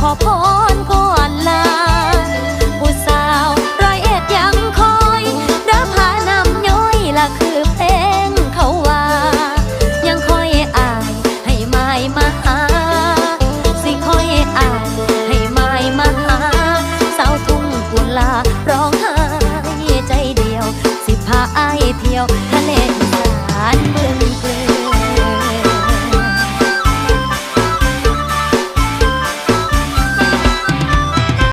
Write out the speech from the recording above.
ขอพรก่อนลาผู้สาวร้อยเอ็ดยังคอยเด้อพานำย้อยละคือเพลงเขาว่า ยังคอยอายให้ไม้มาหา สิคอยอายให้ไม้มาหา สาวทุ่งกุลาร้องไห้ใจเดียว สิพาอายเที่ยวทะเลนอง